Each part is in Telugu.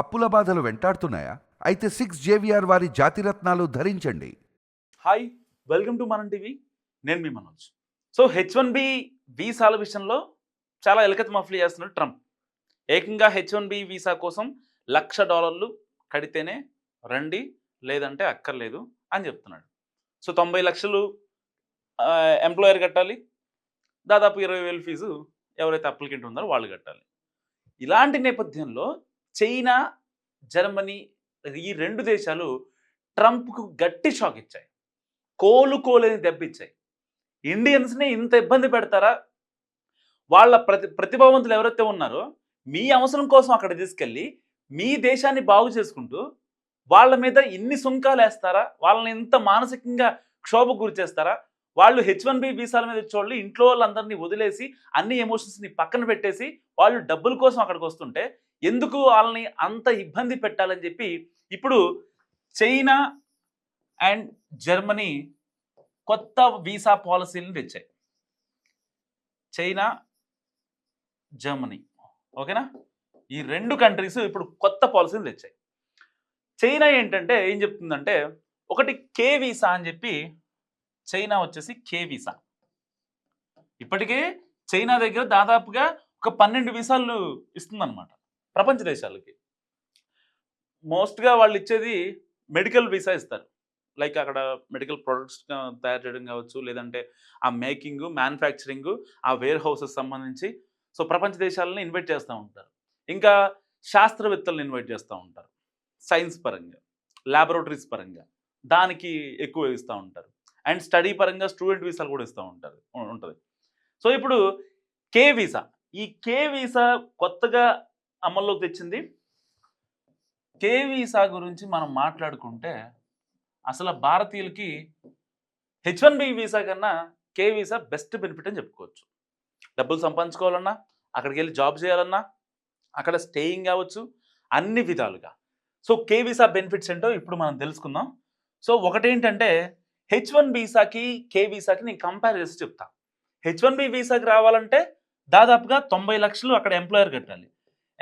అప్పుల బాధలు వెంటాడుతున్నాయా? అయితే సిక్స్ జేవిఆర్ వారి జాతిరత్నాలు ధరించండి. Hi welcome to Manam TV నేను మీ Manoj. So H one B వీసాల విషయంలో చాలా ఎలకత్ మఫ్లీ చేస్తున్నాడు ట్రంప్. ఏకంగా హెచ్ వన్ బి వీసా కోసం లక్ష డాలర్లు కడితేనే రండి లేదంటే అక్కర్లేదు అని చెప్తున్నాడు. సో తొంభై లక్షలు ఎంప్లాయర్ కట్టాలి. దాదాపు ఇరవై వేలు ఫీజు ఎవరైతే అప్లికెంట్ ఉన్నారో వాళ్ళు కట్టాలి. ఇలాంటి నేపథ్యంలో చైనా జర్మనీ ఈ రెండు దేశాలు ట్రంప్కు గట్టి షాక్ ఇచ్చాయి. కోలుకోలేని దెబ్బిచ్చాయి ఇండియన్స్ని ఇంత ఇబ్బంది పెడతారా? వాళ్ళ ప్రతి ప్రతిభావంతులు ఎవరైతే ఉన్నారో మీ అవసరం కోసం అక్కడ తీసుకెళ్ళి మీ దేశాన్ని బాగు చేసుకుంటూ వాళ్ళ మీద ఇన్ని సుంకాలు వేస్తారా? వాళ్ళని ఇంత మానసికంగా క్షోభకు గురి చేస్తారా? వాళ్ళు హెచ్ వన్ బి వీసాల మీద వచ్చేవాళ్ళు ఇంట్లో వాళ్ళందరినీ వదిలేసి అన్ని ఎమోషన్స్ని పక్కన పెట్టేసి వాళ్ళు డబ్బుల కోసం అక్కడికి వస్తుంటే ఎందుకు వాళ్ళని అంత ఇబ్బంది పెట్టాలని చెప్పి ఇప్పుడు చైనా అండ్ జర్మనీ కొత్త వీసా పాలసీలను తెచ్చాయి. చైనా జర్మనీ ఓకేనా? ఈ రెండు కంట్రీస్ ఇప్పుడు కొత్త పాలసీలు తెచ్చాయి. చైనా ఏంటంటే ఏం చెప్తుందంటే ఒకటి కే వీసా అని చెప్పి చైనా వచ్చేసి కే వీసా. ఇప్పటికే చైనా దగ్గర దాదాపుగా ఒక పన్నెండు వీసాలు ఇస్తుందన్నమాట. ప్రపంచ దేశాలకి. మోస్ట్గా వాళ్ళు ఇచ్చేది మెడికల్ వీసా ఇస్తారు. లైక్ అక్కడ మెడికల్ ప్రొడక్ట్స్ తయారు చేయడం కావచ్చు లేదంటే ఆ మేకింగ్ మ్యానుఫ్యాక్చరింగ్ ఆ వేర్ హౌసెస్ సంబంధించి. సో ప్రపంచ దేశాలని ఇన్వైట్ చేస్తూ ఉంటారు. ఇంకా శాస్త్రవేత్తలను ఇన్వైట్ చేస్తూ ఉంటారు. సైన్స్ పరంగా ల్యాబొరేటరీస్ పరంగా. దానికి ఎక్కువ ఇస్తూ ఉంటారు. అండ్ స్టడీ పరంగా స్టూడెంట్ వీసాలు కూడా ఇస్తూ ఉంటారు ఉంటుంది. సో ఇప్పుడు కే వీసా. ఈ కే వీసా కొత్తగా అమల్లోకి తెచ్చింది. కే వీసా గురించి మనం మాట్లాడుకుంటే అసలు భారతీయులకి హెచ్ వన్ బి వీసా కన్నా కే వీసా బెస్ట్ బెనిఫిట్ అని చెప్పుకోవచ్చు. డబ్బులు సంపాదించుకోవాలన్నా అక్కడికి వెళ్ళి జాబ్ చేయాలన్నా అక్కడ స్టేయింగ్ కావచ్చు అన్ని విధాలుగా. సో కే వీసా బెనిఫిట్స్ ఏంటో ఇప్పుడు మనం తెలుసుకుందాం. సో ఒకటేంటంటే హెచ్ వన్ వీసాకి కే వీసాకి నేను కంపేర్ చేసి చెప్తా. హెచ్ వన్ బి వీసాకి రావాలంటే దాదాపుగా తొంభై లక్షలు అక్కడ ఎంప్లాయర్ కట్టాలి.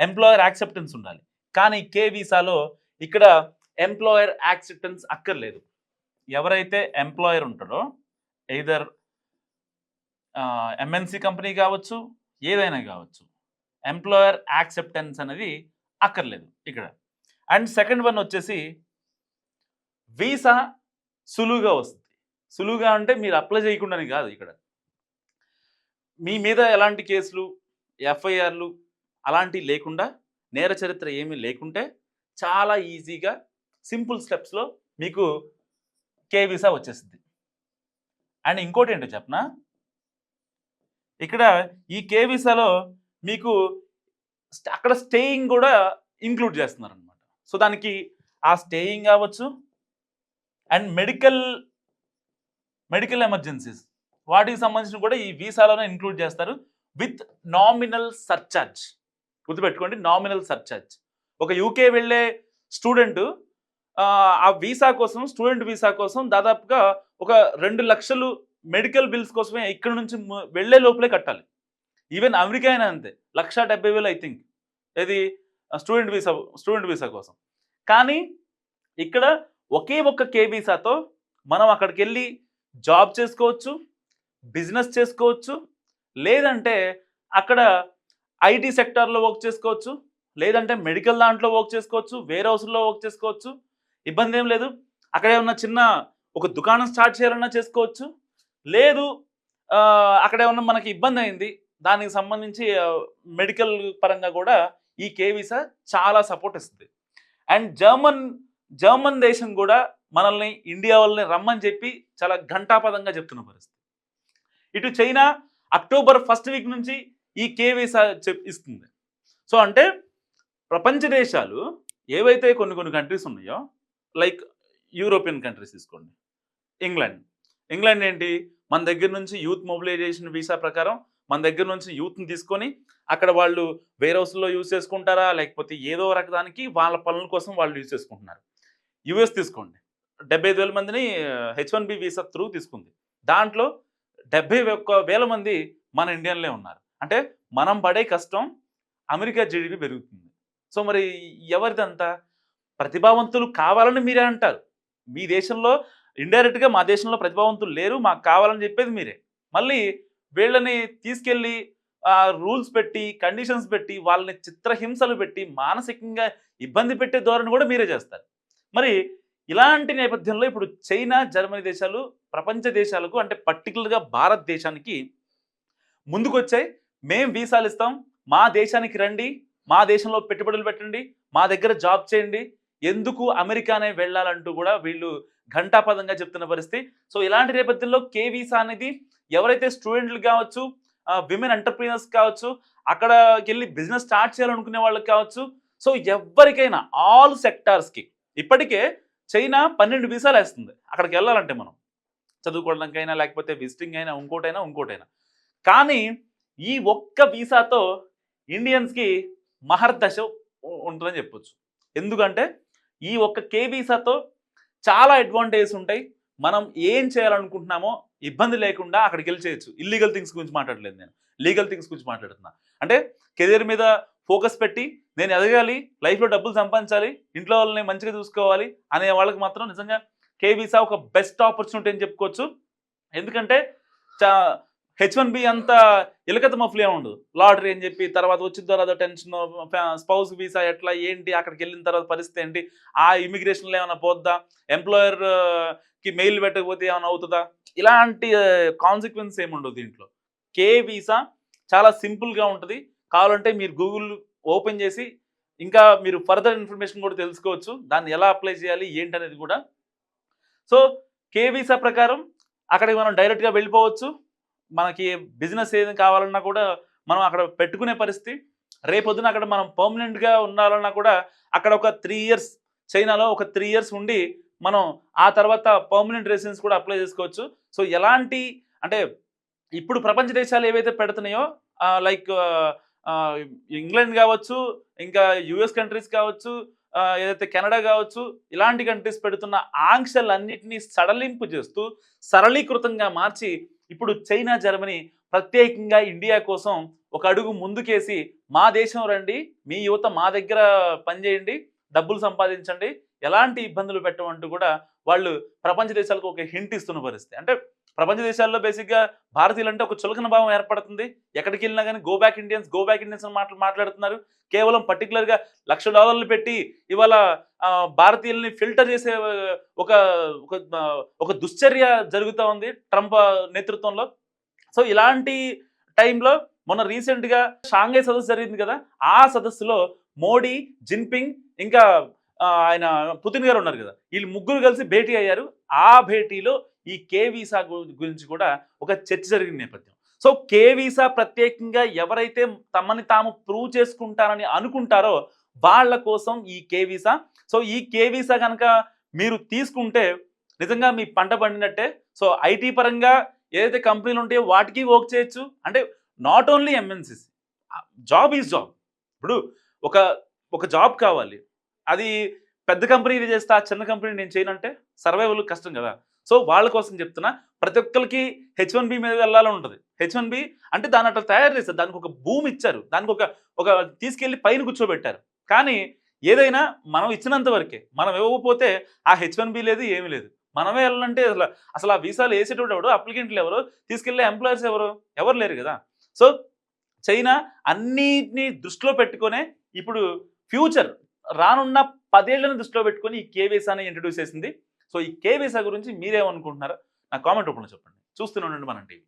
ఎంప్లాయర్ యాక్సెప్టెన్స్ ఉండాలి. కానీ కే వీసాలో ఇక్కడ ఎంప్లాయర్ యాక్సెప్టెన్స్ అక్కర్లేదు. ఎవరైతే ఎంప్లాయర్ ఉంటాడో ఎయిదర్ ఎంఎన్సి కంపెనీ కావచ్చు ఏదైనా కావచ్చు ఎంప్లాయర్ యాక్సెప్టెన్స్ అనేది అక్కర్లేదు ఇక్కడ. అండ్ సెకండ్ వన్ వచ్చేసి వీసా సులువుగా వస్తుంది. సులువుగా అంటే మీరు అప్లై చేయకుండానే కాదు ఇక్కడ. మీ మీద ఎలాంటి కేసులు ఎఫ్ఐఆర్లు అలాంటివి లేకుండా నేర చరిత్ర ఏమీ లేకుంటే చాలా ఈజీగా సింపుల్ స్టెప్స్లో మీకు కే వీసా వచ్చేసింది అండ్ ఇంకోటి ఏంటో చెప్పనా? ఇక్కడ ఈ కే వీసాలో మీకు అక్కడ స్టేయింగ్ కూడా ఇంక్లూడ్ చేస్తున్నారు అనమాట సో దానికి ఆ స్టేయింగ్ కావచ్చు అండ్ మెడికల్ మెడికల్ ఎమర్జెన్సీస్. వాటికి సంబంధించిన కూడా ఈ వీసాలోనే ఇంక్లూడ్ చేస్తారు విత్ నామినల్ సర్చార్జ్. గుర్తుపెట్టుకోండి నామినల్ సర్చార్జ్ ఒక యూకే వెళ్ళే స్టూడెంట్ ఆ వీసా కోసం స్టూడెంట్ వీసా కోసం దాదాపుగా ఒక రెండు లక్షలు మెడికల్ బిల్స్ కోసమే ఇక్కడ నుంచి వెళ్ళే లోపలే కట్టాలి. ఈవెన్ అమెరికా అయినా అంతే. లక్ష డెబ్బై వేలు ఐ థింక్ ఇది స్టూడెంట్ వీసా స్టూడెంట్ వీసా కోసం. కానీ ఇక్కడ ఒకే ఒక్క కే వీసాతో మనం అక్కడికి వెళ్ళి జాబ్ చేసుకోవచ్చు బిజినెస్ చేసుకోవచ్చు లేదంటే అక్కడ ఐటీ సెక్టార్లో వర్క్ చేసుకోవచ్చు లేదంటే మెడికల్ దాంట్లో వర్క్ చేసుకోవచ్చు వేర్ హౌస్లో వర్క్ చేసుకోవచ్చు ఇబ్బంది ఏం లేదు. అక్కడ ఏమన్నా చిన్న ఒక దుకాణం స్టార్ట్ చేయాలన్నా చేసుకోవచ్చు. లేదు అక్కడే అక్కడ ఏమన్నా మనకి ఇబ్బంది అయింది దానికి సంబంధించి మెడికల్ పరంగా కూడా ఈ కేవీసా చాలా సపోర్ట్ ఇస్తుంది. అండ్ జర్మన్ జర్మన్ దేశం కూడా మనల్ని ఇండియా వాళ్ళని రమ్మని చెప్పి చాలా ఘంటాపదంగా చెప్తున్న పరిస్థితి. ఇటు చైనా అక్టోబర్ ఫస్ట్ వీక్ నుంచి ఈ కే వీసా ఇస్తుంది. సో అంటే ప్రపంచ దేశాలు ఏవైతే కొన్ని కొన్ని కంట్రీస్ ఉన్నాయో లైక్ యూరోపియన్ కంట్రీస్ తీసుకోండి. ఇంగ్లాండ్ ఇంగ్లాండ్ ఏంటి? మన దగ్గర నుంచి యూత్ మొబిలైజేషన్ వీసా ప్రకారం మన దగ్గర నుంచి యూత్ని తీసుకొని అక్కడ వాళ్ళు వేర్ హౌస్లో యూజ్ చేసుకుంటారా? లేకపోతే ఏదో రకదానికి వాళ్ళ పనుల కోసం వాళ్ళు యూజ్ చేసుకుంటున్నారు. యుఎస్ తీసుకోండి. డెబ్బై ఐదు వేల మందిని H one B visa through తీసుకుంది. దాంట్లో డెబ్బై ఒక్క వేల మంది మన ఇండియన్లే ఉన్నారు. అంటే మనం పడే కష్టం అమెరికా జీడిపి పెరుగుతుంది. సో మరి ఎవరిదంతా? ప్రతిభావంతులు కావాలని మీరే అంటారు. మీ దేశంలో ఇండైరెక్ట్గా మా దేశంలో ప్రతిభావంతులు లేరు మాకు కావాలని చెప్పేది మీరే. మళ్ళీ వీళ్ళని తీసుకెళ్ళి రూల్స్ పెట్టి కండిషన్స్ పెట్టి వాళ్ళని చిత్రహింసలు పెట్టి మానసికంగా ఇబ్బంది పెట్టే ధోరణి కూడా మీరే చేస్తారు. మరి ఇలాంటి నేపథ్యంలో ఇప్పుడు చైనా జర్మనీ దేశాలు ప్రపంచ దేశాలకు అంటే పర్టికులర్గా భారతదేశానికి ముందుకొచ్చాయి. మేం వీసాలు ఇస్తాం. మా దేశానికి రండి. మా దేశంలో పెట్టుబడులు పెట్టండి. మా దగ్గర జాబ్ చేయండి. ఎందుకు అమెరికానే వెళ్ళాలంటూ కూడా వీళ్ళు ఘంటాపదంగా చెప్తున్న పరిస్థితి. సో ఇలాంటి నేపథ్యంలో కే వీసా అనేది ఎవరైతే స్టూడెంట్లు కావచ్చు విమెన్ ఎంటర్ప్రీనర్స్ కావచ్చు అక్కడికి వెళ్ళి బిజినెస్ స్టార్ట్ చేయాలనుకునే వాళ్ళకి కావచ్చు. సో ఎవరికైనా ఆల్ సెక్టార్స్కి ఇప్పటికే చైనా పన్నెండు వీసాలు వేస్తుంది. అక్కడికి వెళ్ళాలంటే మనం. చదువుకోవడానికైనా లేకపోతే విజిటింగ్ అయినా ఇంకోటైనా ఇంకోటైనా. కానీ ఈ ఒక్క వీసాతో ఇండియన్స్కి మహర్దశ ఉంటుందని చెప్పొచ్చు. ఎందుకంటే ఈ ఒక్క కే వీసాతో చాలా అడ్వాంటేజెస్ ఉంటాయి. మనం ఏం చేయాలనుకుంటున్నామో ఇబ్బంది లేకుండా అక్కడికి వెళ్ళి చేయొచ్చు. ఇల్లీగల్ థింగ్స్ గురించి మాట్లాడలేదు నేను. లీగల్ థింగ్స్ గురించి మాట్లాడుతున్నా. అంటే కెరీర్ మీద ఫోకస్ పెట్టి నేను ఎదగాలి లైఫ్లో డబ్బులు సంపాదించాలి ఇంట్లో వాళ్ళని మంచిగా చూసుకోవాలి అనే వాళ్ళకి మాత్రం నిజంగా కే వీసా ఒక బెస్ట్ ఆపర్చునిటీ అని చెప్పుకోవచ్చు. ఎందుకంటే హెచ్ వన్ బి అంత ఇలకత మఫ్లే ఉండదు లాటరీ అని చెప్పి తర్వాత వచ్చిన తర్వాత టెన్షన్ స్పౌస్ వీసా ఎట్లా ఏంటి అక్కడికి వెళ్ళిన తర్వాత పరిస్థితి ఏంటి ఆ ఇమిగ్రేషన్లో ఏమైనా పోద్దా ఎంప్లాయర్కి మెయిల్ పెట్టకపోతే ఏమైనా అవుతుందా? ఇలాంటి కాన్సిక్వెన్స్ ఏముండదు దీంట్లో. కే వీసా చాలా సింపుల్గా ఉంటుంది. కావాలంటే మీరు గూగుల్ ఓపెన్ చేసి ఇంకా మీరు ఫర్దర్ ఇన్ఫర్మేషన్ కూడా తెలుసుకోవచ్చు. దాన్ని ఎలా అప్లై చేయాలి ఏంటి అనేది కూడా. సో కే వీసా ప్రకారం అక్కడికి మనం డైరెక్ట్గా వెళ్ళిపోవచ్చు. మనకి బిజినెస్ ఏది కావాలన్నా కూడా మనం అక్కడ పెట్టుకునే పరిస్థితి. రేపొద్దున అక్కడ మనం పర్మనెంట్గా ఉండాలన్నా కూడా అక్కడ ఒక త్రీ ఇయర్స్ చైనాలో ఒక త్రీ ఇయర్స్ ఉండి మనం ఆ తర్వాత పర్మనెంట్ రెసిడెన్స్ కూడా అప్లై చేసుకోవచ్చు. సో ఎలాంటి అంటే ఇప్పుడు ప్రపంచ దేశాలు ఏవైతే పెడుతున్నాయో లైక్ ఇంగ్లాండ్ కావచ్చు ఇంకా యుఎస్ కంట్రీస్ కావచ్చు ఏదైతే కెనడా కావచ్చు ఇలాంటి కంట్రీస్ పెడుతున్న ఆంక్షలన్నింటినీ సడలింపు చేస్తూ సరళీకృతంగా మార్చి ఇప్పుడు చైనా జర్మనీ ప్రత్యేకంగా ఇండియా కోసం ఒక అడుగు ముందుకేసి మా దేశం రండి మీ యువత మా దగ్గర పనిచేయండి డబ్బులు సంపాదించండి ఎలాంటి ఇబ్బందులు పెట్టమంటూ కూడా వాళ్ళు ప్రపంచ దేశాలకు ఒక హింట్ ఇస్తున్న పరిస్థితి. అంటే ప్రపంచ దేశాల్లో బేసిక్గా భారతీయులు అంటే ఒక చులకన భావం ఏర్పడుతుంది. ఎక్కడికి వెళ్ళినా కానీ go back Indians go back Indians అని మాట్లా మాట్లాడుతున్నారు. కేవలం పర్టికులర్గా లక్ష డాలర్లు పెట్టి ఇవాళ భారతీయుల్ని ఫిల్టర్ చేసే ఒక ఒక ఒక దుశ్చర్య జరుగుతూ ఉంది ట్రంప్ నేతృత్వంలో. సో ఇలాంటి టైంలో మొన్న రీసెంట్గా షాంఘై సదస్సు జరిగింది కదా ఆ సదస్సులో మోడీ జిన్పింగ్ ఇంకా ఆయన పుతిన్ గారు ఉన్నారు కదా వీళ్ళు ముగ్గురు కలిసి భేటీ అయ్యారు. ఆ భేటీలో ఈ కే వీసా గురించి కూడా ఒక చర్చ జరిగిన నేపథ్యం. సో కే వీసా ప్రత్యేకంగా ఎవరైతే తమని తాము ప్రూవ్ చేసుకుంటారని అనుకుంటారో వాళ్ళ కోసం ఈ కే వీసా సో ఈ కే వీసా కనుక మీరు తీసుకుంటే నిజంగా మీ పంట పండినట్టే. సో ఐటీ పరంగా ఏదైతే కంపెనీలు ఉంటాయో వాటికి వర్క్ చేయొచ్చు. అంటే not only MNCs job is job. ఇప్పుడు ఒక ఒక జాబ్ కావాలి. అది పెద్ద కంపెనీ ఇది చేస్తా చిన్న కంపెనీ నేను చేయనంటే సర్వైవల్ కష్టం కదా. సో వాళ్ళ కోసం చెప్తున్నా ప్రతి ఒక్కరికి హెచ్ వన్ బి మీద వెళ్ళాలని ఉంటుంది. హెచ్ వన్ బి అంటే దాన్ని అట్లా తయారు చేస్తారు. దానికి ఒక భూమి ఇచ్చారు. దానికి ఒక ఒక తీసుకెళ్ళి పైన కూర్చోబెట్టారు. కానీ ఏదైనా మనం ఇచ్చినంత వరకే మనం ఇవ్వకపోతే ఆ హెచ్ వన్ బి లేదు ఏమీ లేదు. మనమే వెళ్ళాలంటే అసలు అసలు ఆ వీసాలు వేసేటోడు ఎవరు? అప్లికెంట్లు ఎవరు? తీసుకెళ్ళే ఎంప్లాయర్స్ ఎవరు? ఎవరు లేరు కదా. సో చైనా అన్నిటినీ దృష్టిలో పెట్టుకునే ఇప్పుడు ఫ్యూచర్ రానున్న పదేళ్ళను దృష్టిలో పెట్టుకుని ఈ కే ఇంట్రడ్యూస్ చేసింది. సో ఈ కేవీసా గురించి మీరేమనుకుంటున్నారో నా కామెంట్ రూపంలో చెప్పండి. చూస్తూనే ఉండండి మన టీవీ.